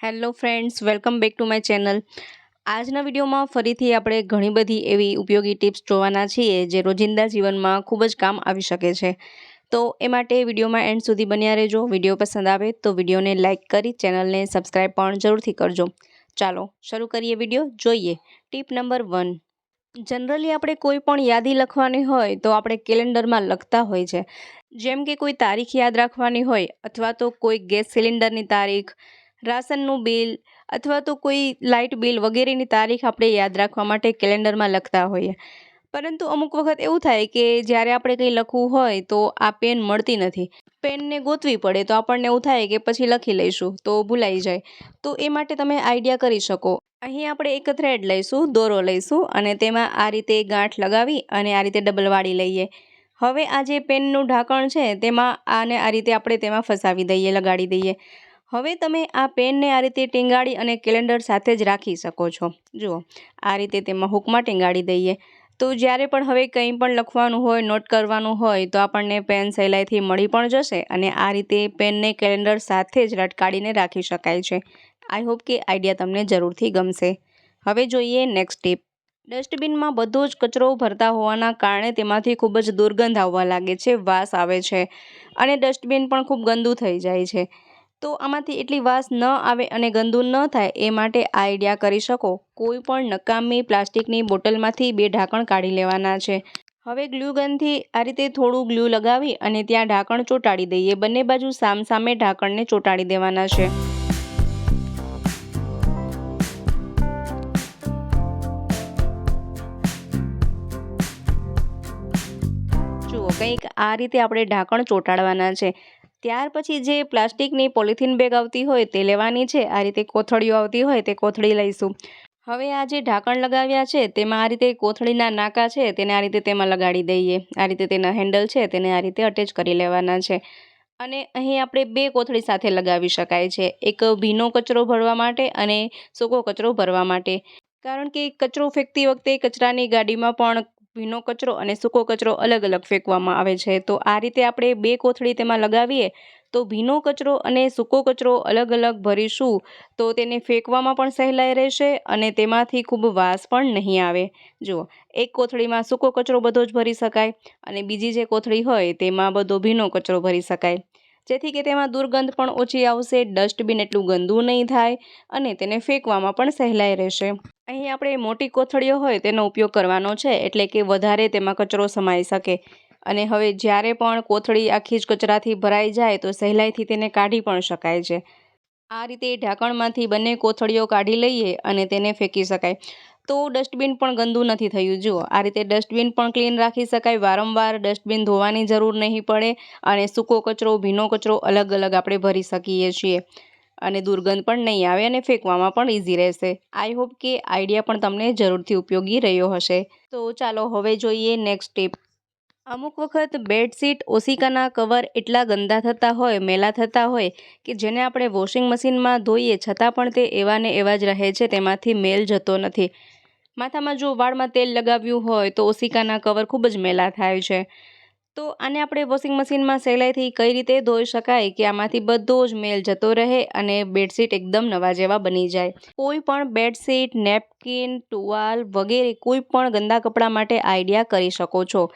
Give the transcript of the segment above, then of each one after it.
Hello friends, welcome back to my channel. આજના વિડીયોમાં ફરીથી આપણે ઘણી બધી એવી ઉપયોગી ટિપ્સ જોવાના છીએ જે રોજિંદા જીવનમાં ખૂબ જ કામ આવી શકે છે. તો એ માટે વિડીયોમાં એન્ડ સુધી બન્યા રહેજો. વીડિયો પસંદ આવે તો વિડીયોને લાઇક કરી, ચેનલને સબસ્ક્રાઈબ પણ જરૂરથી કરજો. ચાલો, શરૂ કરીએ વીડિયો. જોઈએ. Tip number one. જનરલી આપણે કોઈ પણ યાદી લખવાની હોય તો આપણે કેલેન્ડરમાં લખતા હોય છે. જેમ કે કોઈ તારીખ યાદ રાખવાની હોય અથવા તો કોઈ ગેસ સિલિન્ડરની તારીખ રાશનનું બિલ અથવા તો કોઈ લાઇટ બિલ વગેરેની તારીખ આપણે યાદ રાખવા માટે કેલેન્ડરમાં લખતા હોઈએ. પરંતુ અમુક વખત એવું થાય કે જ્યારે આપણે કંઈ લખવું હોય તો આ પેન મળતી નથી. પેનને ગોતવી પડે તો આપણને એવું થાય કે પછી લખી લઈશું તો ભૂલાઈ જાય. તો એ માટે તમે આઈડિયા કરી શકો. અહીં આપણે એક થ્રેડ લઈશું, દોરો લઈશું અને તેમાં આ રીતે ગાંઠ લગાવી અને આ રીતે ડબલ વાળી લઈએ. હવે આ જે પેનનું ઢાંકણ છે તેમાં આને આ રીતે આપણે તેમાં ફસાવી દઈએ, લગાડી દઈએ. હવે તમે આ પેનને આ રીતે ટીંગાળી અને કેલેન્ડર સાથે જ રાખી શકો છો. જુઓ, આ રીતે તેમાં હુકમાં ટીંગાળી દઈએ. તો જ્યારે પણ હવે કંઈ પણ લખવાનું હોય, નોટ કરવાનું હોય, તો આપણને પેન સહેલાઈથી મળી પણ જશે અને આ રીતે પેનને કેલેન્ડર સાથે જ લટકાડીને રાખી શકાય છે. આઈ હોપ કે આઈડિયા તમને જરૂરથી ગમશે. હવે જોઈએ નેક્સ્ટ ટીપ. ડસ્ટબિનમાં બધો જ કચરો ભરતા હોવાના કારણે તેમાંથી ખૂબ જ દુર્ગંધ આવવા લાગે છે, વાસ આવે છે અને ડસ્ટબિન પણ ખૂબ ગંદુ થઈ જાય છે. તો આમાંથી એટલી વાસ ન આવે અને ગંદુ ન થાય એ માટે આઈડિયા કરી શકો. કોઈ પણ નકામી પ્લાસ્ટિકની બોટલમાંથી બે ઢાંકણ કાઢી લેવાના છે. હવે ગ્લુ ગનથી આ રીતે થોડું ગ્લુ લગાવી અને ત્યાં ઢાંકણ ચોંટાડી દઈએ. બંને બાજુ સામસામે ઢાંકણને ચોંટાડી દેવાના છે. જુઓ, કંઈક આ રીતે આપણે ઢાંકણ ચોંટાડવાના છે. ત્યાર પછી જે પ્લાસ્ટિકની પોલિથીન બેગ આવતી હોય તે લેવાની છે. આ રીતે કોથળીઓ આવતી હોય તે કોથળી લઈશું. હવે આ જે ઢાંકણ લગાવ્યા છે તેમાં આ રીતે કોથળીના નાકા છે તેને આ રીતે તેમાં લગાડી દઈએ. આ રીતે તેના હેન્ડલ છે તેને આ રીતે અટેચ કરી લેવાના છે. અને અહીં આપણે બે કોથળી સાથે લગાવી શકાય છે. એક ભીનો કચરો ભરવા માટે અને સૂકો કચરો ભરવા માટે. કારણ કે કચરો ફેંકતી વખતે કચરાની ગાડીમાં પણ ભીનો કચરો અને સૂકો કચરો અલગ અલગ ફેંકવામાં આવે છે. તો આ રીતે આપણે બે કોથળી તેમાં લગાવીએ તો ભીનો કચરો અને સૂકો કચરો અલગ અલગ ભરીશું તો તેને ફેંકવામાં પણ સહેલાઈ રહેશે અને તેમાંથી ખૂબ વાસ પણ નહીં આવે. જુઓ, એક કોથળીમાં સૂકો કચરો બધો જ ભરી શકાય અને બીજી જે કોથળી હોય તેમાં બધો ભીનો કચરો ભરી શકાય. જેથી કે તેમાં દુર્ગંધ પણ ઓછી આવશે, ડસ્ટબિન એટલું ગંદુ નહીં થાય અને તેને ફેંકવામાં પણ સહેલાઈ રહેશે. અહીં આપણે મોટી કોથળીઓ હોય તેનો ઉપયોગ કરવાનો છે, એટલે કે વધારે તેમાં કચરો સમાઈ શકે. અને હવે જ્યારે પણ કોથળી આખી જ કચરાથી ભરાઈ જાય તો સહેલાઈથી તેને કાઢી પણ શકાય છે. આ રીતે ઢાંકણમાંથી બંને કોથળીઓ કાઢી લઈએ અને તેને ફેંકી શકાય. તો ડસ્ટબિન પણ ગંદુ નથી થયું. જુઓ, આ રીતે ડસ્ટબિન પણ ક્લીન રાખી શકાય. વારંવાર ડસ્ટબિન ધોવાની જરૂર નહીં પડે અને સૂકો કચરો, ભીનો કચરો અલગ અલગ આપણે ભરી શકીએ છીએ. અને દુર્ગંધ પણ નહીં આવે અને ફેંકવામાં પણ ઇઝી રહેશે. આઈ હોપ કે આઈડિયા પણ તમને જરૂરથી ઉપયોગી રહ્યો હશે. તો ચાલો હવે જોઈએ નેક્સ્ટ ટીપ અમુક વખત બેડશીટ, ઓશિકાના કવર એટલા ગંદા થતા હોય, મેલા થતા હોય, કે જેને આપણે વોશિંગ મશીનમાં ધોઈએ છતાં પણ તે એવા ને એવા જ રહે છે, તેમાંથી મેલ જતો નથી. માથામાં જો વાળમાં તેલ લગાવ્યું હોય, તો ઓશિકાના કવર ખૂબ જ મેલા થાય છે. તો આને આપણે વોશિંગ મશીનમાં સહેલાઈથી કઈ રીતે ધોઈ શકાય કે આમાંથી બધો જ મેલ જતો રહે અને બેડશીટ એકદમ નવા જેવા બની જાય? કોઈ પણ બેડશીટ, નેપકિન, ટુવાલ વગેરે કોઈ પણ ગંદા કપડાં માટે આઈડિયા કરી શકો છો.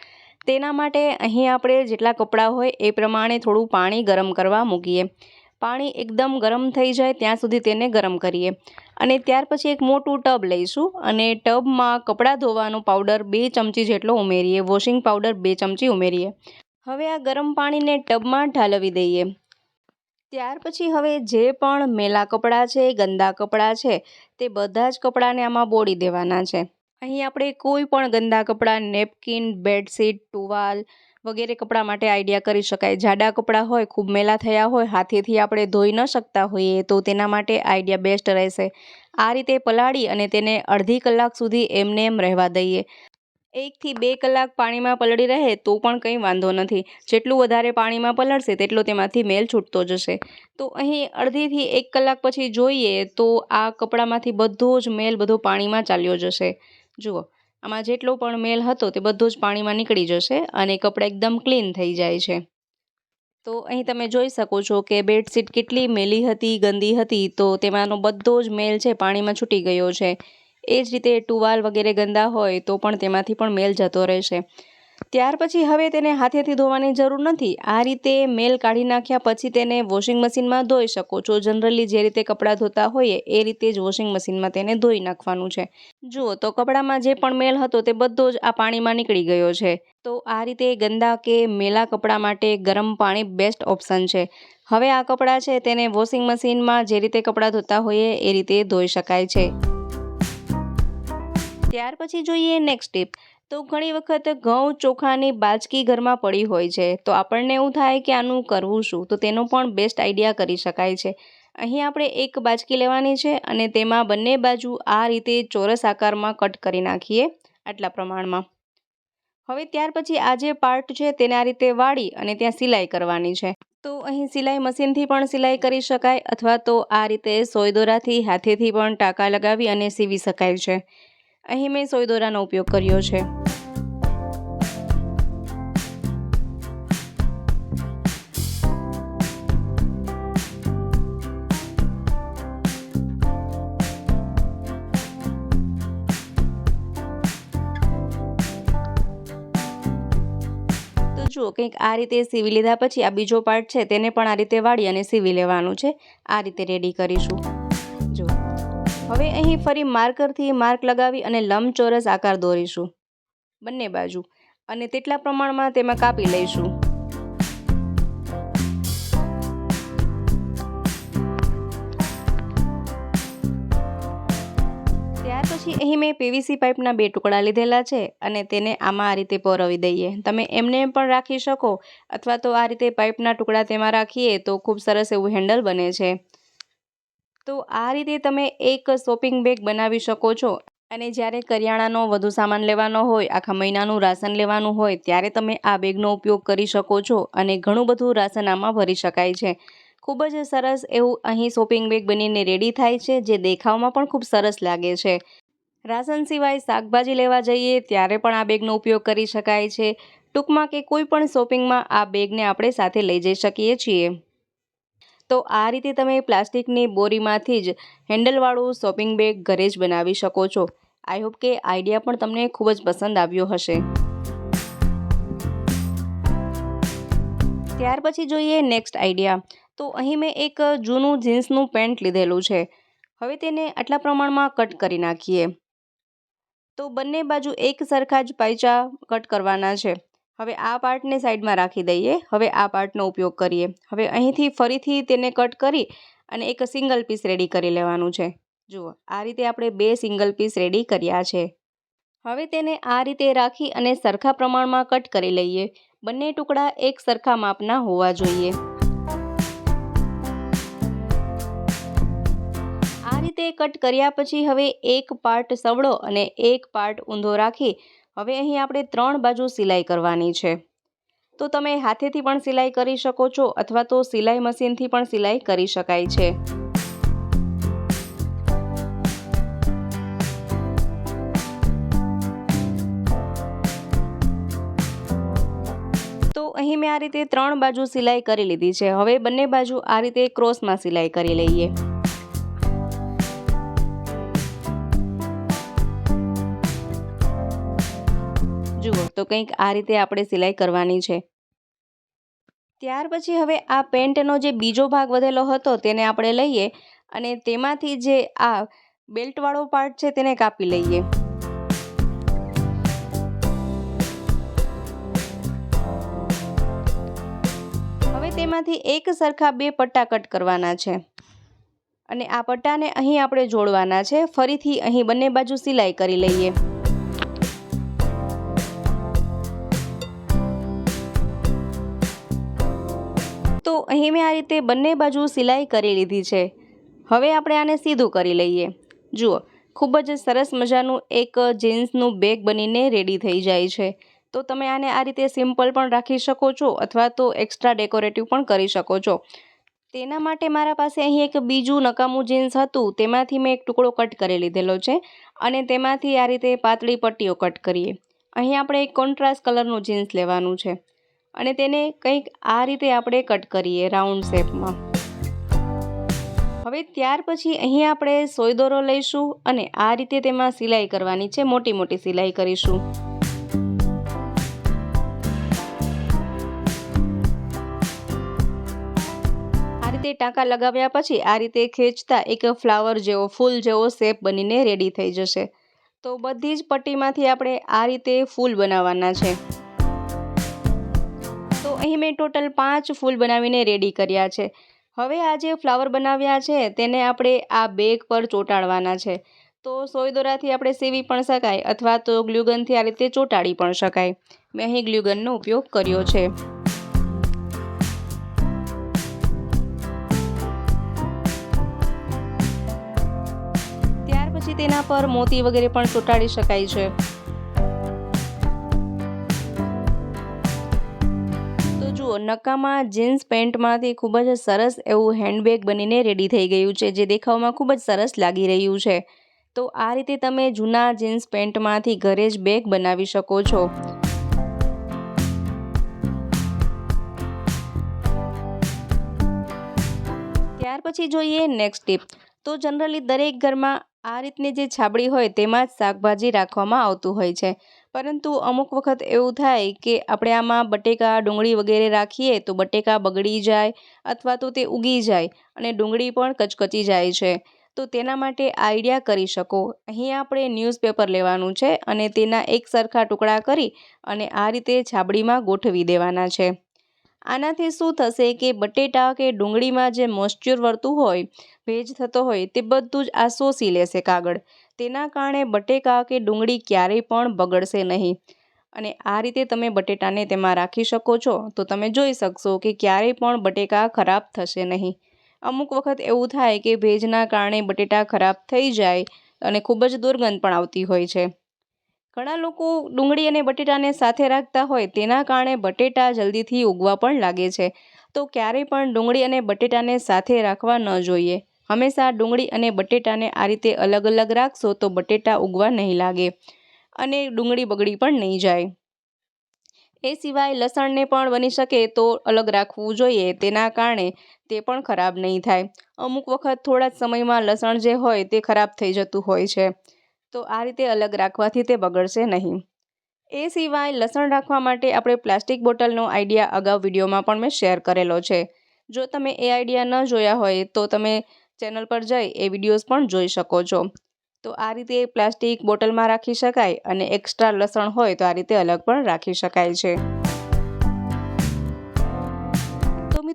તેના માટે અહીં આપણે જેટલા કપડાં હોય એ પ્રમાણે થોડું પાણી ગરમ કરવા મૂકીએ. પાણી એકદમ ગરમ થઈ જાય ત્યાં સુધી તેને ગરમ કરીએ. અને ત્યાર પછી એક મોટું ટબ લઈશું અને ટબમાં કપડાં ધોવાનો પાવડર બે ચમચી જેટલો ઉમેરીએ. વોશિંગ પાવડર બે ચમચી ઉમેરીએ. હવે આ ગરમ પાણીને ટબમાં ઠાલવી દઈએ. ત્યાર પછી હવે જે પણ મેલા કપડાં છે, ગંદા કપડાં છે, તે બધા જ કપડાંને આમાં બોળી દેવાના છે. અહીં આપણે કોઈ પણ ગંદા કપડાં, નેપકિન, બેડશીટ, ટુવાલ વગેરે કપડાં માટે આઈડિયા કરી શકાય. જાડા કપડાં હોય, ખૂબ મેલા થયા હોય, હાથેથી આપણે ધોઈ ન શકતા હોઈએ તો તેના માટે આઈડિયા બેસ્ટ રહેશે. આ રીતે પલાળી અને તેને અડધી કલાક સુધી એમને એમ રહેવા દઈએ. એકથી બે કલાક પાણીમાં પલળી રહે તો પણ કંઈ વાંધો નથી. જેટલું વધારે પાણીમાં પલળશે તેટલો તેમાંથી મેલ છૂટતો જશે. તો અહીં અડધીથી એક કલાક પછી જોઈએ તો આ કપડામાંથી બધો જ મેલ બધો પાણીમાં ચાલ્યો જશે. જુઓ, આમાં જેટલો પણ મેલ હતો તે બધો જ પાણીમાં નીકળી જશે અને કપડાં એકદમ ક્લીન થઈ જાય છે. તો અહીં તમે જોઈ શકો છો કે બેડશીટ કેટલી મેલી હતી, ગંદી હતી, તો તેમાંનો બધો જ મેલ છે પાણીમાં છૂટી ગયો છે. એ જ રીતે ટુવાલ વગેરે ગંદા હોય તો પણ તેમાંથી પણ મેલ જતો રહેશે. ત્યાર પછી હવે તેને હાથેથી ધોવાની જરૂર નથી. આ રીતે મેલ કાઢી નાખ્યા પછી તેને વોશિંગ મશીનમાં ધોઈ શકો છો. જનરલી જે રીતે કપડાં ધોતા હોઈએ એ રીતે જ વોશિંગ મશીનમાં તેને ધોઈ નાખવાનું છે. જુઓ, તો કપડામાં જે પણ મેલ હતો તે બધો જ આ પાણીમાં નીકળી ગયો છે. તો આ રીતે ગંદા કે મેલા કપડાં માટે ગરમ પાણી બેસ્ટ ઓપ્શન છે. હવે આ કપડાં છે તેને વોશિંગ મશીનમાં જે રીતે કપડાં ધોતા હોઈએ એ રીતે ધોઈ શકાય છે. ત્યાર પછી જોઈએ નેક્સ્ટ ટીપ તો ઘણી વખત ઘઉં ચોખાની બાજકી ઘરમાં પડી હોય છે. તો આપણને એવું થાય કે આનું કરવું શું? તો તેનો પણ બેસ્ટ આઈડિયા કરી શકાય છે. અહીં આપણે એક બાજકી લેવાની છે અને તેમાં બંને બાજુ આ રીતે ચોરસ આકારમાં કટ કરી નાખીએ આટલા પ્રમાણમાં. હવે ત્યાર પછી આ જે પાર્ટ છે તેને આ રીતે વાળી અને ત્યાં સિલાઈ કરવાની છે. તો અહીં સિલાઈ મશીનથી પણ સિલાઈ કરી શકાય અથવા તો આ રીતે સોય દોરાથી હાથેથી પણ ટાંકા લગાવી અને સીવી શકાય છે. અહીં મેં સોય દોરાનો ઉપયોગ કર્યો છે. જુઓ કંઈક આ રીતે સીવી લીધા પછી આ બીજો પાર્ટ છે તેને પણ આ રીતે વાળી અને સીવી લેવાનું છે. આ રીતે રેડી કરીશું. જુઓ હવે અહીં ફરી માર્કરથી માર્ક લગાવી અને લંબચોરસ આકાર દોરીશું. બંને બાજુ. અને તેટલા પ્રમાણમાં તેમાં કાપી લઈશું. પછી અહીં મેં પીવીસી પાઇપના બે ટુકડા લીધેલા છે અને તેને આમાં આ રીતે પરોવી દઈએ. તમે એમને પણ રાખી શકો અથવા તો આ રીતે પાઇપના ટુકડા તેમાં રાખીએ તો ખૂબ સરસ એવું હેન્ડલ બને છે. તો આ રીતે તમે એક શોપિંગ બેગ બનાવી શકો છો અને જ્યારે કરિયાણાનો વધુ સામાન લેવાનો હોય, આખા મહિનાનું રાશન લેવાનું હોય, ત્યારે તમે આ બેગનો ઉપયોગ કરી શકો છો અને ઘણું બધું રાશન આમાં ભરી શકાય છે. ખૂબ જ સરસ એવું અહીં શોપિંગ બેગ બનીને રેડી થાય છે, જે દેખાવમાં પણ ખૂબ સરસ લાગે છે. રાશન સિવાય શાકભાજી લેવા જઈએ, ત્યારે પણ આ બેગનો ઉપયોગ કરી શકાય છે. ટૂંકમાં કે કોઈ પણ શોપિંગમાં આ બેગને આપણે સાથે લઈ જઈ શકીએ છીએ. તો આ રીતે તમે પ્લાસ્ટિકની બોરીમાંથી જ હેન્ડલવાળું શોપિંગ બેગ ઘરે જ બનાવી શકો છો. આઈ હોપ કે આઈડિયા પણ તમને ખૂબ જ પસંદ આવ્યો હશે. ત્યાર પછી જોઈએ નેક્સ્ટ આઈડિયા. તો અહીં મેં એક જૂનું જીન્સનું પેન્ટ લીધેલું છે. હવે તેને આટલા પ્રમાણમાં કટ કરી નાખીએ. તો બંને બાજુ એક સરખા જ પાયચા કટ કરવાના છે. હવે આ પાર્ટને સાઈડમાં રાખી દઈએ. હવે આ પાર્ટનો ઉપયોગ કરીએ. હવે અહીંથી ફરીથી તેને કટ કરી અને એક સિંગલ પીસ રેડી કરી લેવાનું છે. જુઓ, આ રીતે આપણે બે સિંગલ પીસ રેડી કર્યા છે. હવે તેને આ રીતે રાખી અને સરખા પ્રમાણમાં કટ કરી લઈએ. બંને ટુકડા એક સરખા માપના હોવા જોઈએ. રીતે કટ કર્યા પછી હવે એક પાર્ટ સવળો અને એક પાર્ટ ઊંધો રાખી હવે અહીં આપણે ત્રણ બાજુ સિલાઈ કરવાની છે. તો તમે હાથેથી પણ સિલાઈ કરી શકો છો અથવા તો સિલાઈ મશીનથી પણ સિલાઈ કરી શકાય છે. તો અહીં મેં આ રીતે ત્રણ બાજુ સિલાઈ કરી લીધી છે. હવે બંને બાજુ આ રીતે ક્રોસમાં સિલાઈ કરી લઈએ. તો કંઈક આ રીતે આપણે સિલાઈ કરવાની છે. ત્યાર પછી હવે આ પેન્ટનો જે બીજો ભાગ વધેલો હતો તેને આપણે લઈએ અને તેમાંથી જે આ બેલ્ટવાળો પાર્ટ છે તેને કાપી લઈએ. હવે તેમાંથી એક સરખા બે પટ્ટા કટ કરવાના છે. અને આ પટ્ટાને અહીં આપણે જોડવાના છે. ફરીથી અહીં બંને બાજુ સિલાઈ કરી લઈએ. અહીં મેં આ રીતે બંને બાજુ સિલાઈ કરી લીધી છે. હવે આપણે આને સીધું કરી લઈએ. જુઓ, ખૂબ જ સરસ મજાનું એક જીન્સનું બેગ બનીને રેડી થઈ જાય છે. તો તમે આને આ રીતે સિમ્પલ પણ રાખી શકો છો અથવા તો એક્સ્ટ્રા ડેકોરેટિવ પણ કરી શકો છો. તેના માટે મારા પાસે અહીં એક બીજું નકામું જીન્સ હતું, તેમાંથી મેં એક ટુકડો કટ કરી લીધેલો છે અને તેમાંથી આ રીતે પાતળી પટ્ટીઓ કટ કરીએ. અહીં આપણે એક કોન્ટ્રાસ્ટ કલરનું જીન્સ લેવાનું છે. અને તેને કંઈક આ રીતે આપણે કટ કરીએ રાઉન્ડ શેપમાં. હવે ત્યાર પછી અહીં આપણે સોય દોરો લઈશું અને આ રીતે તેમાં સિલાઈ કરવાની છે, મોટી મોટી સિલાઈ કરીશું. રીતે ટાંકા લગાવ્યા પછી આ રીતે ખેંચતા એક ફ્લાવર જેવો, ફૂલ જેવો શેપ બનીને રેડી થઈ જશે. તો બધી જ પટ્ટીમાંથી આપણે આ રીતે ફૂલ બનાવવાના છે. અહીં મેં ટોટલ પાંચ ફૂલ બનાવીને રેડી કર્યા છે. હવે આ જે ફ્લાવર બનાવ્યા છે, તેને આપણે આ બેગ પર ચોંટાડવાના છે. તો સોય દોરાથી આપણે સીવી પણ શકાય અથવા તો ગ્લુગનથી આ રીતે ચોંટાડી પણ શકાય. મેં અહીં ગ્લુગનનો ઉપયોગ કર્યો છે. ત્યાર પછી તેના પર મોતી વગેરે પણ ચોંટાડી શકાય છે. જુઓ નકામાં જીન્સ પેન્ટમાંથી ખૂબ જ સરસ એવું હેન્ડબેગ બનીને રેડી થઈ ગયું છે, જે દેખાવમાં ખૂબ જ સરસ લાગી રહ્યું છે. તો આ રીતે તમે જૂના જીન્સ પેન્ટમાંથી ઘરે જ બેગ બનાવી શકો છો. ત્યાર પછી જોઈએ નેક્સ્ટ ટીપ તો જનરલી દરેક ઘરમાં આ રીતની જે છાબડી હોય તેમાં જ શાકભાજી રાખવામાં આવતું હોય છે. પરંતુ અમુક વખત એવું થાય કે આપણે આમાં બટેકા, ડુંગળી વગેરે રાખીએ તો બટેકા બગડી જાય અથવા તો તે ઉગી જાય અને ડુંગળી પણ કચકચી જાય છે. તો તેના માટે આઈડિયા કરી શકો. અહીં આપણે ન્યૂઝપેપર લેવાનું છે અને તેના એક સરખા ટુકડા કરી અને આ રીતે છાબડીમાં ગોઠવી દેવાના છે. આનાથી શું થશે કે બટેટા કે ડુંગળીમાં જે મોઇશ્ચર વળતું હોય, ભેજ થતો હોય, તે બધું જ આ શોષી લેશે કાગળ. તેના કારણે બટેકા કે ડુંગળી ક્યારેય પણ બગડશે નહીં. અને આ રીતે તમે બટેટાને તેમાં રાખી શકો છો. તો તમે જોઈ શકશો કે ક્યારેય પણ બટેકા ખરાબ થશે નહીં. અમુક વખત એવું થાય કે ભેજના કારણે બટેટા ખરાબ થઈ જાય અને ખૂબ જ દુર્ગંધ પણ આવતી હોય છે. ઘણા લોકો ડુંગળી અને બટેટાને સાથે રાખતા હોય તેના કારણે બટેટા જલ્દીથી ઉગવા પણ લાગે છે. તો ક્યારેય પણ ડુંગળી અને બટેટાને સાથે રાખવા ન જોઈએ. હંમેશા ડુંગળી અને બટેટાને આ રીતે અલગ અલગ રાખશો તો બટેટા ઉગવા નહીં લાગે અને ડુંગળી બગડી પણ નહીં જાય. એ સિવાય લસણને પણ બની શકે તો અલગ રાખવું જોઈએ તેના કારણે તે પણ ખરાબ નહીં થાય. અમુક વખત થોડા જ સમયમાં લસણ જે હોય તે ખરાબ થઈ જતું હોય છે. તો આ રીતે અલગ રાખવાથી તે બગડશે નહીં. એ સિવાય લસણ રાખવા માટે આપણે પ્લાસ્ટિક બોટલનો આઈડિયા અગાઉ વિડીયોમાં પણ મેં શેર કરેલો છે. જો તમે એ આઈડિયા ન જોયા હોય તો તમે ચેનલ પર જઈ એ વિડીયોઝ પણ જોઈ શકો છો. તો આ રીતે પ્લાસ્ટિક બોટલમાં રાખી શકાય અને એક્સ્ટ્રા લસણ હોય તો આ રીતે અલગ પણ રાખી શકાય છે.